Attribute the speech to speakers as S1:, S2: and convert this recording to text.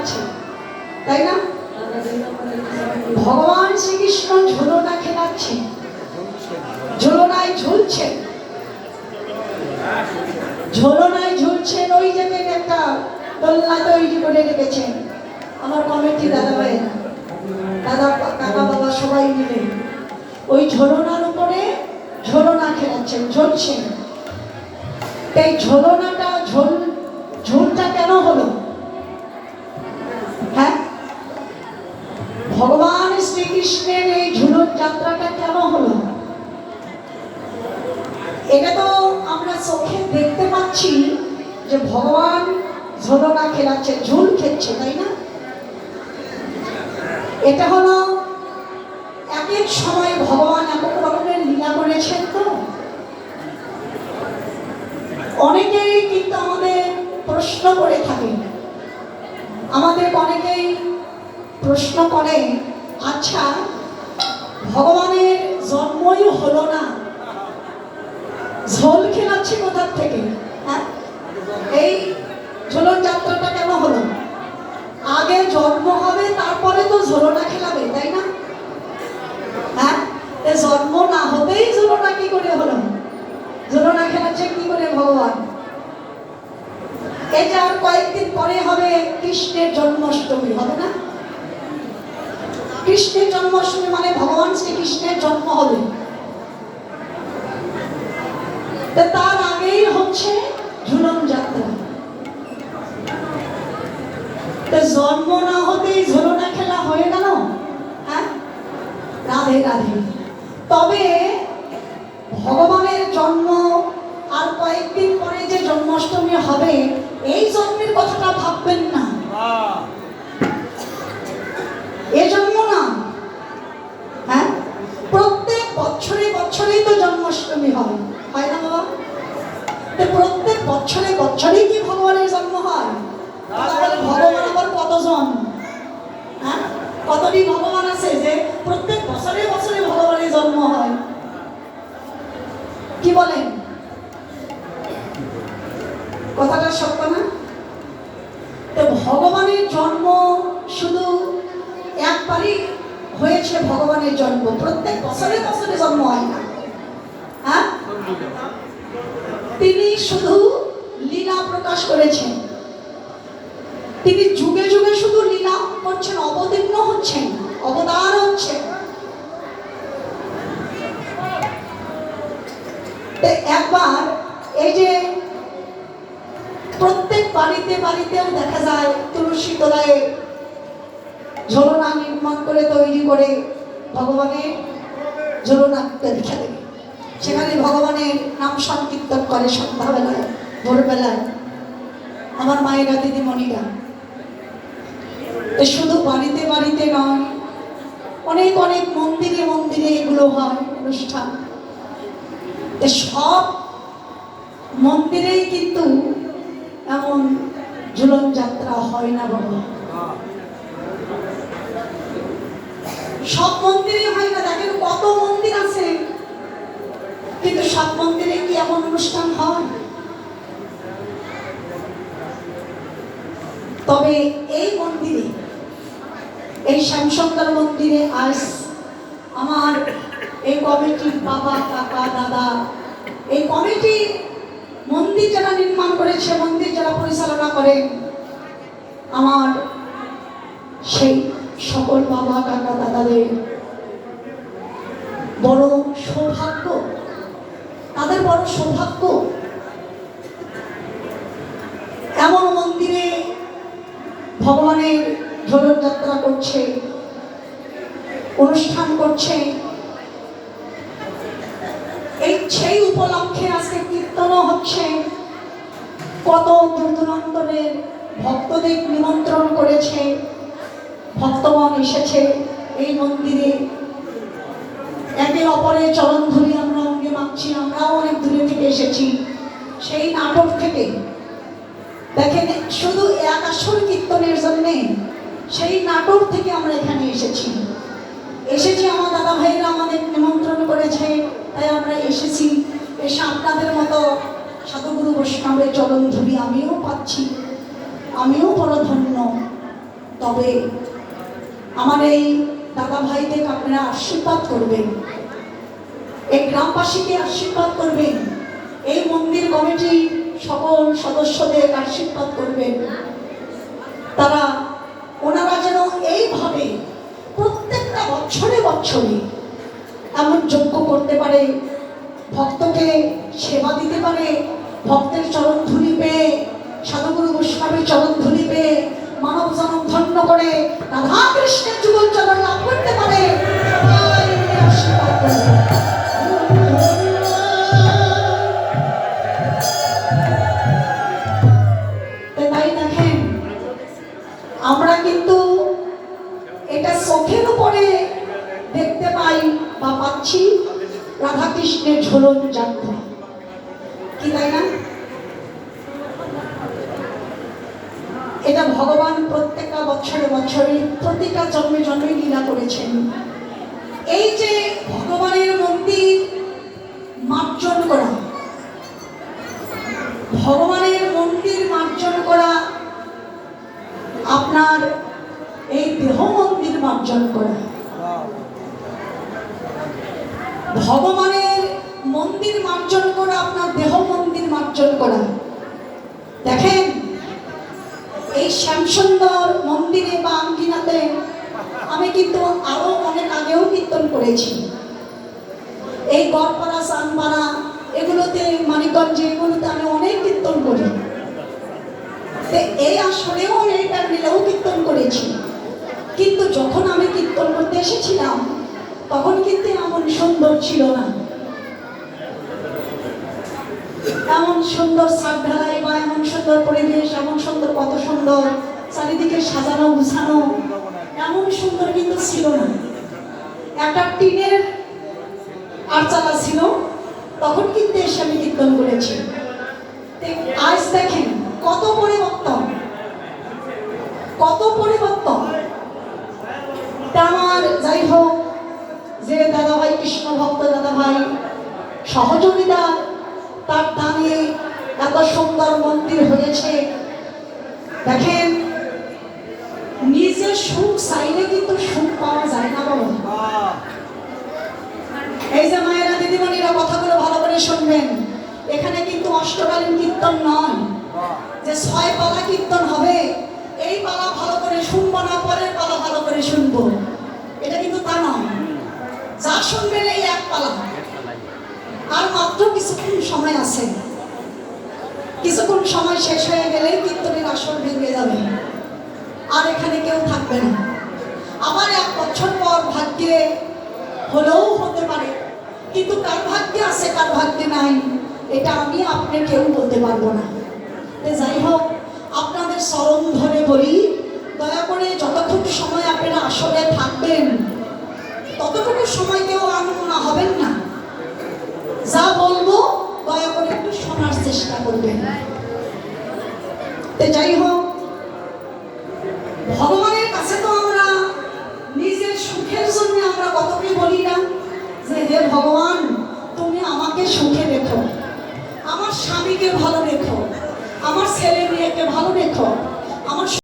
S1: খেলাচ্ছে তাই না? ভগবান শ্রীকৃষ্ণ ঝুলনা খেলাচ্ছে। ঝুলনায় ঝুলছে ঝোলনায় ঝুলছেন ওই জায়গায় একটা দোলনা তৈরি করে রেখেছেন। আমার কমিটি দাদা ভাইয়েরা, দাদা, কাকা, বাবা সবাই মিলে ওই ঝোলনার উপরে ঝোলনা খেলাচ্ছেন, ঝুলছেন। এই ঝোলনাটা, ঝোল, ঝুলটা কেন হলো হ্যাঁ ভগবান শ্রীকৃষ্ণের এই ঝুলন যাত্রাটা কেন হলো? এটা তো আমরা চোখে দেখতে পাচ্ছি যে ভগবান ঝোলনা খেলাচ্ছে, ঝুল খেচ্ছে তাই না? এটা হলো এক এক সময় ভগবান এক রকমের লীলা করেছেন তো? অনেকেই কিন্তু আমাদের প্রশ্ন করে থাকে আমাদের অনেকেই প্রশ্ন করে আচ্ছা ভগবানের জন্মই হলো না। ঝোল খেলাচ্ছে কোথার থেকে? হ্যাঁ? এই ঝোলন যাত্রাটা কেন হলো? আগে জন্ম হবে, তারপরে তো ঝোলনা খেলাবে, তাই না? হ্যাঁ? জন্ম না হতেই ঝোলনা কি করে হলো? ঝোলনা খেলাচ্ছে কি করে ভগবান? যে আর কয়েকদিন পরে হবে কৃষ্ণের জন্মাষ্টমী, হবে না? কৃষ্ণের জন্মাষ্টমী মানে ভগবান শ্রীকৃষ্ণের জন্ম হবে। তার আগেই হচ্ছে ঝুলন যাত্রা। জন্ম না হতেই ঝুলনা খেলা হয়ে গেল হ্যাঁ? রাধে রাধে। তবে ভগবানের জন্ম আর কয়েকদিন পরে যে জন্মাষ্টমী হবে এই জন্মের কথাটা ভাববেন না এ জন্ম না হ্যাঁ প্রত্যেক বছরে বছরেই তো জন্মাষ্টমী হয় হয় না বাবা তো প্রত্যেক বছরে বছরেই কি ভগবানের জন্ম হয়? ভগবান আবার কতজন? হ্যাঁ? কতটি ভগবান আছে যে প্রত্যেক বছরে বছরে ভগবানের জন্ম হয়? কি বলেন? কথাটা সত্য না? তো ভগবানের জন্ম শুধু একবারই হয়েছে ভগবানের জন্ম প্রত্যেক বছরে বছরে জন্ম হয় না। হ্যাঁ? তিনি শুধু লীলা প্রকাশ করেছেন। তিনি যুগে যুগে শুধু লীলা করছেন, অবতীর্ণ হচ্ছেন, অবতার হচ্ছেন। একবার এই যে প্রত্যেক বাড়িতে বাড়িতেও দেখা যায়, তুলসী তলায় ঝোলনা নির্মাণ করে, তৈরি করে, ভগবানের ঝোলনা দেখা দেবে সেখানে ভগবানের নাম সংকীর্তন করে সন্ধ্যাবেলায়, ভোরবেলায়। আমার মায়েরা, দিদিমণিরা। শুধু বাড়িতে বাড়িতে নয়, অনেক অনেক মন্দিরে মন্দিরে এগুলো হয়, অনুষ্ঠান। সব মন্দিরেই কিন্তু এমন ঝুলন যাত্রা হয় না বাবা। সব মন্দিরে হয় না, দেখেন কত মন্দির আছে। সব মন্দিরে কি এমন অনুষ্ঠান হয়? তবে এই মন্দিরে, এই শ্যামসুন্দর মন্দিরে আজ আমার এই কমিটির বাবা, কাকা, দাদা, এই কমিটি মন্দির যারা নির্মাণ করেছে, মন্দির যারা পরিচালনা করেন আমার সেই সকল বাবা, কাকা, দাদাদের বড় সৌভাগ্য বড় সৌভাগ্য এমন মন্দিরে ভগবানের ঝোলন যাত্রা করছে, অনুষ্ঠান করছে। এই সেই উপলক্ষে আজকে কীর্তনও হচ্ছে। কত দূর ভক্তদের নিমন্ত্রণ করেছে, ভক্তগণ এসেছে এই মন্দিরে। একে অপরের চরণ ধরে অঙ্গে মাখছি আমরাও অনেক দূরে থেকে এসেছি। সেই নাটক থেকে। দেখেন, শুধু এক আসর কীর্তনের জন্যে, সেই নাটক থেকে আমরা এখানে এসেছি। এসেছি আমার দাদা ভাইরা আমাদের নিমন্ত্রণ করেছে, তাই আমরা এসেছি। এসে আপনাদের মতো সাধুগুরু বৈষ্ণবের চরণ ধুলি আমিও পাচ্ছি। আমিও বড় ধন্য তবে আমার এই দাদা ভাইদের আপনারা আশীর্বাদ করবেন। এই গ্রামবাসীকে আশীর্বাদ করবেন। এই মন্দির কমিটি সকল সদস্যদের আশীর্বাদ করবেন। তারা, ওনারা যেন এইভাবে প্রত্যেকটা বছরে বছরে এমন যোগ্য করতে পারে, ভক্তকে সেবা দিতে পারে, ভক্তের চরণ ধুলি পেয়ে, সাধুগুরু গোস্বামীর চরণ ধুলি পেয়ে, মানব জনম ধন্য করে রাধা কৃষ্ণের যুগল চরণ লাভ করতে পারে। আশীর্বাদ আমরা কিন্তু এটা চোখের উপরে দেখতে পাই বা পাচ্ছি রাধাকৃষ্ণের ঝোলন যাত্রা। কি তাই না? এটা ভগবান প্রত্যেকটা বছরে বছরে, প্রতিটা জন্মে জন্মে লীলা করেছেন। এই যে ভগবানের মন্দির মার্জন করা, ভগবানের মন্দির মার্জন করা আপনার এই দেহ মন্দির মার্জন করা। ভগবানের মন্দির মার্জন করা, আপনার দেহ মন্দির মার্জন করা। দেখেন, এই শ্যামসুন্দর মন্দিরে বা আঙ্গিনাতে আমি কিন্তু আরও অনেক আগেও কীর্তন করেছি। এই গড়পাড়া, সানপাড়া, এগুলোতে, মানিকগঞ্জে, এগুলোতে আমি অনেক কীর্তন করি। এই আসরেও এই প্যান্ডেলেও কীর্তন করেছি। কিন্তু যখন আমি কীর্তন করতে এসেছিলাম, তখন কিন্তু এমন সুন্দর ছিল না। এমন সুন্দর সাপ ঢালাই বা এমন সুন্দর পরিবেশ, এমন সুন্দর কত সুন্দর চারিদিকে সাজানো, গুছানো, এমন সুন্দর কিন্তু ছিল না। একটা টিনের আরচালা ছিল, তখন কিন্তু এসে আমি কীর্তন করেছি। আজ দেখেন কত পরিবর্তন? কত পরিবর্তন? আমার যাই হোক, যে দাদাভাই কৃষ্ণ ভক্ত দাদাভাই সহযোগিতা তার দানে এত সুন্দর মন্দির হয়েছে। দেখেন, নিজের সুখ চাইলে কিন্তু সুখ পাওয়া যায় না বাবা। এই যে মায়েরা, দিদিমণিরা কথাগুলো ভালো করে শুনবেন। এখানে কিন্তু অষ্টকালীন কীর্তন নয়। যে ছয় পালা কীর্তন হবে, এই পালা ভালো করে শুনব না, পরের পালা ভালো করে শুনব। এটা কিন্তু তা নয়। যা শুনবেন এই এক পালা। আর মাত্র কিছুক্ষণ সময় আছে। কিছুক্ষণ সময় শেষ হয়ে গেলেই কীর্তনের আসর ভেঙে যাবে। আর এখানে কেউ থাকবে না। আবার এক বছর পর ভাগ্যে হলেও হতে পারে। কিন্তু কার ভাগ্যে আছে, কার ভাগ্যে নাই, এটা আমি আপনি কেউ বলতে পারব না তো যাই হোক আপনাদের স্মরণ ধরে বলি দয়া করে যতক্ষণ সময় আপনারা আসলে থাকবেন, ততটুকু সময় কেউ আনমনা হবেন না। যা বলব, দয়া করে একটু শোনার চেষ্টা করবেন। যাই হোক, ভগবানের কাছে তো আমরা নিজের সুখের জন্য আমরা কত কি বলি না যে, হে ভগবান, তুমি আমাকে সুখে রেখো। আমার স্বামীকে ভালো রেখো। আমার ছেলে মেয়েকে ভালো রেখো।